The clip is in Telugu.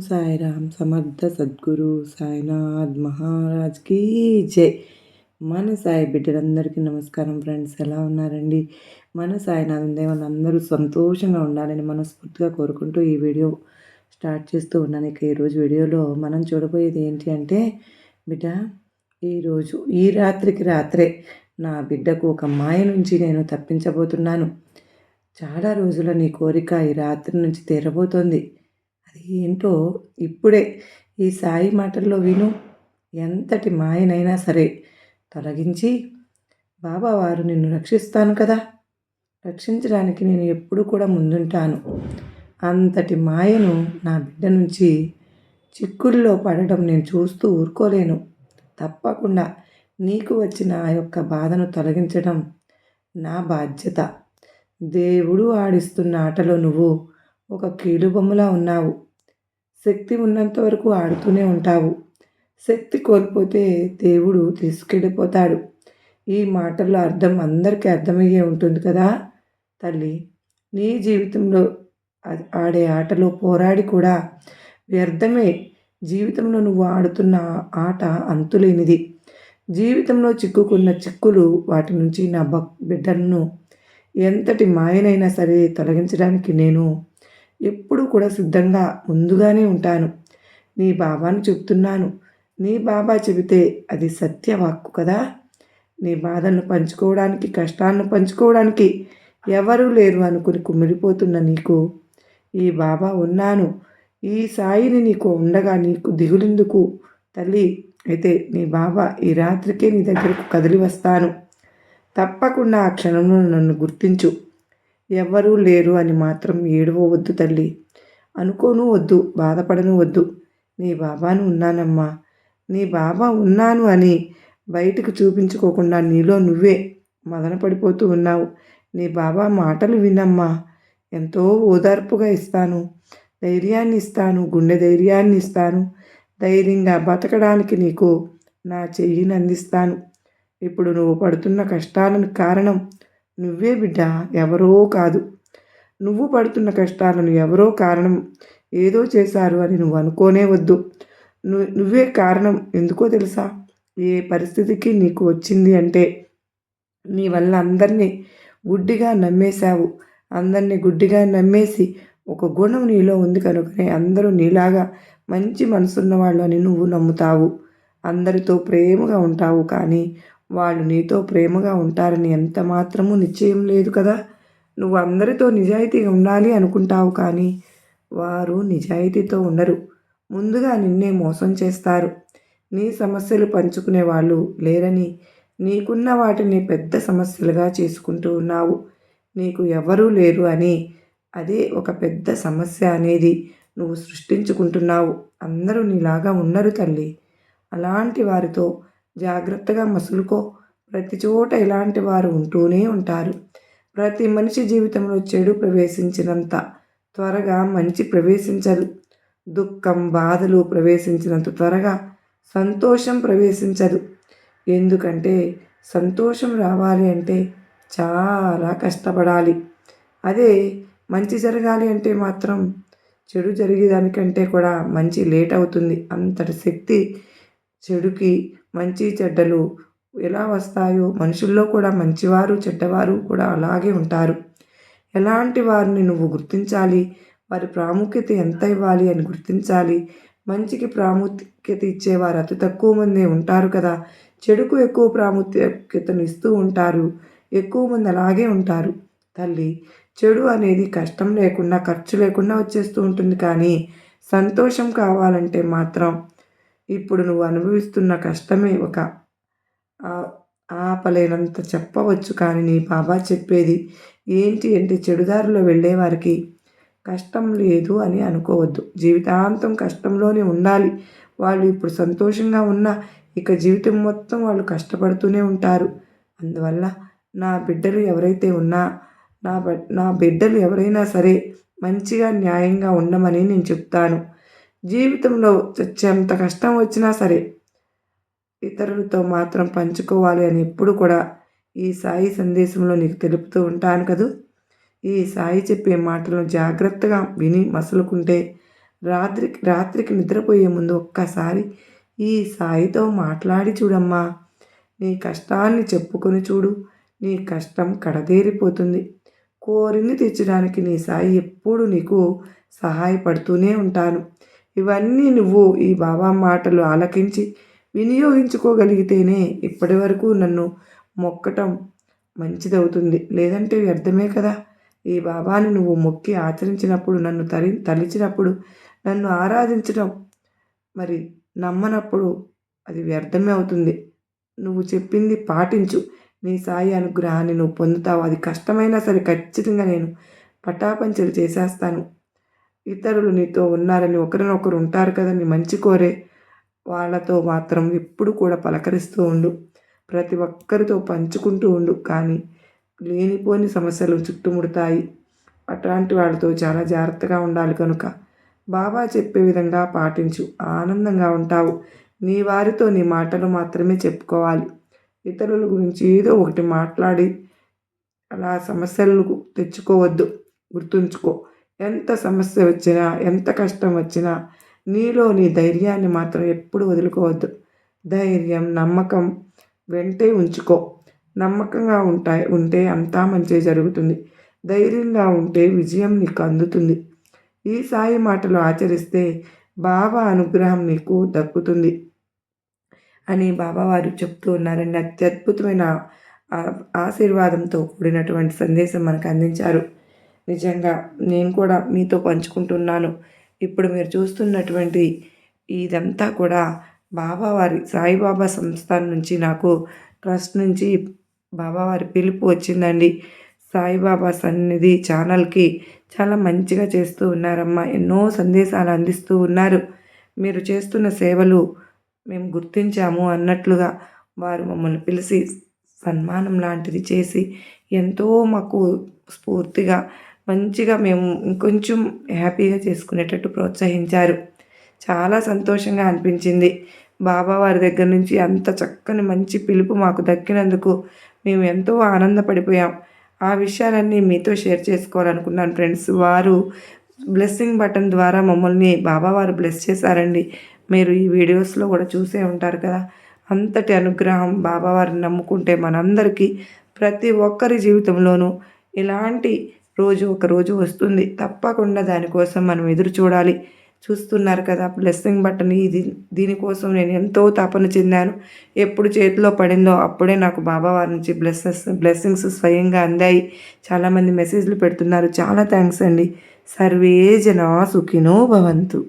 సాయిరామ్ సమర్థ సద్గురు సాయినాథ్ మహారాజ్ కీ జై. మన సాయి బిడ్డలందరికీ నమస్కారం ఫ్రెండ్స్ ఎలా ఉన్నారండి? మన సాయినాథ్ దేవాన్ని అందరూ సంతోషంగా ఉండాలని మనస్ఫూర్తిగా కోరుకుంటూ ఈ వీడియో స్టార్ట్ చేస్తూ ఉన్నాను. ఇక ఈరోజు వీడియోలో మనం చూడబోయేది ఏంటి అంటే బిడ్డ ఈరోజు ఈ రాత్రికి రాత్రే నా బిడ్డకు ఒక మాయ నుంచి నేను తప్పించబోతున్నాను. చాలా రోజుల నీ కోరిక ఈ రాత్రి నుంచి తీరబోతోంది. ఏంటో ఇప్పుడే ఈ సాయి మాటల్లో విను. ఎంతటి మాయనైనా సరే తొలగించి బాబా వారు నిన్ను రక్షిస్తాను కదా. రక్షించడానికి నేను ఎప్పుడు కూడా ముందుంటాను. అంతటి మాయను నా బిడ్డ నుంచి చిక్కుల్లో పడడం నేను చూస్తూ ఊరుకోలేను. తప్పకుండా నీకు వచ్చిన ఆ యొక్క బాధను తొలగించడం నా బాధ్యత. దేవుడు ఆడిస్తున్న ఆటలో నువ్వు ఒక కీలుబొమ్మలా ఉన్నావు. శక్తి ఉన్నంత వరకు ఆడుతూనే ఉంటావు. శక్తి కోల్పోతే దేవుడు తీసుకెళ్ళిపోతాడు. ఈ మాటల్లో అర్థం అందరికీ అర్థమయ్యే ఉంటుంది కదా? తల్లి నీ జీవితంలో ఆడే ఆటలో పోరాడి కూడా వ్యర్థమే. జీవితంలో నువ్వు ఆడుతున్న ఆట అంతులేనిది. జీవితంలో చిక్కుకున్న చిక్కులు వాటి నుంచి నా బక్ బిడ్డలను ఎంతటి మాయనైనా సరే తొలగించడానికి నేను ఎప్పుడు కూడా సిద్ధంగా ముందుగానే ఉంటాను. నీ బాబాను చెప్తున్నాను. నీ బాబా చెబితే అది సత్యవాక్కు కదా? నీ బాధలను పంచుకోవడానికి కష్టాలను పంచుకోవడానికి ఎవరూ లేరు అనుకుని కుమిలిపోతున్న నీకు. ఈ బాబా ఉన్నాను. ఈ సాయిని నీకు ఉండగా నీకు దిగులెందుకు తల్లి. అయితే నీ బాబా ఈ రాత్రికే నీ దగ్గరకు కదిలి వస్తాను. తప్పకుండా ఆ క్షణంలో నన్ను గుర్తించు. ఎవ్వరూ లేరు అని మాత్రం ఏడవవద్దు తల్లి. అనుకోను వద్దు బాధపడను వద్దు. నీ బాబాను ఉన్నానమ్మా. నీ బాబా ఉన్నాను అని బయటకు చూపించుకోకుండా నీలో నువ్వే మదన పడిపోతూ ఉన్నావు. నీ బాబా మాటలు వినమ్మా. ఎంతో ఓదార్పుగా ఇస్తాను. ధైర్యాన్ని ఇస్తాను గుండె ధైర్యాన్ని ఇస్తాను. ధైర్యంగా బతకడానికి నీకు నా చెయ్యిని అందిస్తాను. ఇప్పుడు నువ్వు పడుతున్న కష్టాలకు కారణం నువ్వే బిడ్డ ఎవరో కాదు. నువ్వు పడుతున్న కష్టాలను ఎవరో కారణం. ఏదో చేశారు అని నువ్వు అనుకోనే వద్దు. నువ్వు నువ్వే కారణం. ఎందుకో తెలుసా? ఏ పరిస్థితికి నీకు వచ్చింది అంటే నీ వల్ల అందరినీ గుడ్డిగా నమ్మేశావు. అందరినీ గుడ్డిగా నమ్మేసి ఒక గుణం నీలో ఉంది కనుకనే అందరూ నీలాగా మంచి మనసున్న వాళ్ళు అని నువ్వు నమ్ముతావు. అందరితో ప్రేమగా ఉంటావు కానీ వాళ్ళు నీతో ప్రేమగా ఉంటారని ఎంత మాత్రము నిశ్చయం లేదు కదా. నువ్వు అందరితో నిజాయితీగా ఉండాలి అనుకుంటావు కానీ వారు నిజాయితీతో ఉండరు. ముందుగా నిన్నే మోసం చేస్తారు. నీ సమస్యలు పంచుకునే వాళ్ళు లేరని నీకున్న వాటిని పెద్ద సమస్యలుగా చేసుకుంటూ ఉన్నావు. నీకు ఎవరూ లేరు అని అదే ఒక పెద్ద సమస్య అనేది నువ్వు సృష్టించుకుంటున్నావు. అందరూ నీలాగా ఉండరు తల్లి. అలాంటి వారితో జాగ్రత్తగా మసులుకో. ప్రతి చోట ఇలాంటి వారు ఉంటూనే ఉంటారు. ప్రతి మనిషి జీవితంలో చెడు ప్రవేశించినంత త్వరగా మంచి ప్రవేశించదు దుఃఖం బాధలు ప్రవేశించినంత త్వరగా సంతోషం ప్రవేశించదు. ఎందుకంటే సంతోషం రావాలి అంటే చాలా కష్టపడాలి. అదే మంచి జరగాలి అంటే మాత్రం చెడు జరిగేదానికంటే కూడా మంచి లేట్ అవుతుంది. అంతటి శక్తి చెడుకి మంచి చెడ్డలు ఎలా వస్తాయో మనుషుల్లో కూడా మంచివారు చెడ్డవారు కూడా అలాగే ఉంటారు. ఎలాంటి వారిని నువ్వు గుర్తించాలి? వారి ప్రాముఖ్యత ఎంత ఇవ్వాలి అని గుర్తించాలి? మంచికి ప్రాముఖ్యత ఇచ్చేవారు అతి తక్కువ మందే ఉంటారు కదా. చెడుకు ఎక్కువ ప్రాముఖ్యతను ఇస్తూ ఉంటారు. ఎక్కువ మంది అలాగే ఉంటారు. తల్లి చెడు అనేది కష్టం లేకుండా ఖర్చు లేకుండా వచ్చేస్తూ ఉంటుంది కానీ సంతోషం కావాలంటే మాత్రం ఇప్పుడు నువ్వు అనుభవిస్తున్న కష్టమే ఒక ఆపలేనంత చెప్పవచ్చు కానీ నీ బాబా చెప్పేది ఏంటి అంటే చెడుదారిలో వెళ్ళేవారికి కష్టం లేదు అని అనుకోవద్దు. జీవితాంతం కష్టంలోనే ఉండాలి. వాళ్ళు ఇప్పుడు సంతోషంగా ఉన్న ఇక జీవితం మొత్తం వాళ్ళు కష్టపడుతూనే ఉంటారు. అందువల్ల నా బిడ్డలు ఎవరైతే ఉన్నా నా నా బిడ్డలు ఎవరైనా సరే మంచిగా న్యాయంగా ఉండమని నేను చెప్తాను. జీవితంలో చచ్చేంత కష్టం వచ్చినా సరే ఇతరులతో మాత్రం పంచుకోవాలి అని ఎప్పుడు కూడా ఈ సాయి సందేశంలో నీకు తెలుపుతూ ఉంటాను కదూ. ఈ సాయి చెప్పే మాటలను జాగ్రత్తగా విని మసులుకుంటే రాత్రికి రాత్రికి నిద్రపోయే ముందు ఒక్కసారి ఈ సాయితో మాట్లాడి చూడమ్మా. నీ కష్టాన్ని చెప్పుకొని చూడు. నీ కష్టం కడదేరిపోతుంది. కోరిని తీర్చడానికి నీ సాయి ఎప్పుడు నీకు సహాయపడుతూనే ఉంటాను. ఇవన్నీ నువ్వు ఈ బాబా మాటలు ఆలకించి వినియోగించుకోగలిగితేనే ఇప్పటి వరకు నన్ను మొక్కటం మంచిదవుతుంది. లేదంటే వ్యర్థమే కదా? ఈ బాబాని నువ్వు మొక్కి ఆచరించినప్పుడు నన్ను తరి తలిచినప్పుడు నన్ను ఆరాధించడం మరి నమ్మనప్పుడు అది వ్యర్థమే అవుతుంది. నువ్వు చెప్పింది పాటించు. నీ సాయి అనుగ్రహాన్ని నువ్వు పొందుతావు. అది కష్టమైనా సరే ఖచ్చితంగా నేను పటాపంచలు చేసేస్తాను. ఇతరులు నీతో ఉన్నారని ఒకరినొకరు ఉంటారు కదా నీ మంచి కోరే. వాళ్ళతో మాత్రం ఎప్పుడు కూడా పలకరిస్తూ ఉండు. ప్రతి ఒక్కరితో పంచుకుంటూ ఉండు. కానీ లేనిపోని సమస్యలు చుట్టుముడతాయి. అట్లాంటి వాళ్ళతో చాలా జాగ్రత్తగా ఉండాలి కనుక. బాబా చెప్పే విధంగా పాటించు. ఆనందంగా ఉంటావు. నీ వారితో నీ మాటలు మాత్రమే చెప్పుకోవాలి. ఇతరుల గురించి ఏదో ఒకటి మాట్లాడి అలా సమస్యలకు తెచ్చుకోవద్దు. గుర్తుంచుకో. ఎంత సమస్య వచ్చినా ఎంత కష్టం వచ్చినా నీలో నీ ధైర్యాన్ని మాత్రం ఎప్పుడు వదులుకోవద్దు. ధైర్యం నమ్మకం వెంటే ఉంచుకో. నమ్మకంగా ఉంటాయి ఉంటే అంతా మంచి జరుగుతుంది. ధైర్యంగా ఉంటే విజయం నీకు అందుతుంది. ఈ సాయి మాటలు ఆచరిస్తే బాబా అనుగ్రహం నీకు దక్కుతుంది అని బాబావారు చెప్తూ ఉన్నారండి. అత్యద్భుతమైన ఆశీర్వాదంతో కూడినటువంటి సందేశం మనకు అందించారు. నిజంగా నేను కూడా మీతో పంచుకుంటున్నాను. ఇప్పుడు మీరు చూస్తున్నటువంటి ఇదంతా కూడా బాబావారి సాయిబాబా సంస్థాన్ నుంచి నాకు ట్రస్ట్ నుంచి బాబావారి పిలుపు వచ్చిందండి. సాయిబాబా సన్నిధి ఛానల్కి చాలా మంచిగా చేస్తూ ఉన్నారమ్మా. ఎన్నో సందేశాలు అందిస్తూ ఉన్నారు. మీరు చేస్తున్న సేవలు మేము గుర్తించాము అన్నట్లుగా వారు మమ్మల్ని పిలిచి సన్మానం లాంటిది చేసి ఎంతో మాకు స్ఫూర్తిగా మంచిగా మేము ఇంకొంచెం హ్యాపీగా చేసుకునేటట్టు ప్రోత్సహించారు. చాలా సంతోషంగా అనిపించింది. బాబా వారి దగ్గర నుంచి అంత చక్కని మంచి పిలుపు మాకు దక్కినందుకు మేము ఎంతో ఆనందపడిపోయాం. ఆ విషయాలన్నీ మీతో షేర్ చేసుకోవాలనుకున్నాను ఫ్రెండ్స్. వారు బ్లెస్సింగ్ బటన్ ద్వారా మమ్మల్ని బాబా వారు బ్లెస్ చేశారండి. మీరు ఈ వీడియోస్లో కూడా చూసే ఉంటారు కదా. అంతటి అనుగ్రహం బాబావారిని నమ్ముకుంటే మనందరికీ ప్రతి ఒక్కరి జీవితంలోనూ ఇలాంటి రోజు ఒక రోజు వస్తుంది. తప్పకుండా దానికోసం మనం ఎదురు చూడాలి. చూస్తున్నారు కదా బ్లెస్సింగ్ బటన్ ఇది. దీనికోసం నేను ఎంతో తపన చెందాను. ఎప్పుడు చేతిలో పడిందో అప్పుడే నాకు బాబా వారి నుంచి బ్లెస్సెస్ బ్లెస్సింగ్స్ స్వయంగా అందాయి. చాలామంది మెసేజ్లు పెడుతున్నారు. చాలా థ్యాంక్స్ అండి. సర్వే జన సుఖినో భవంతు.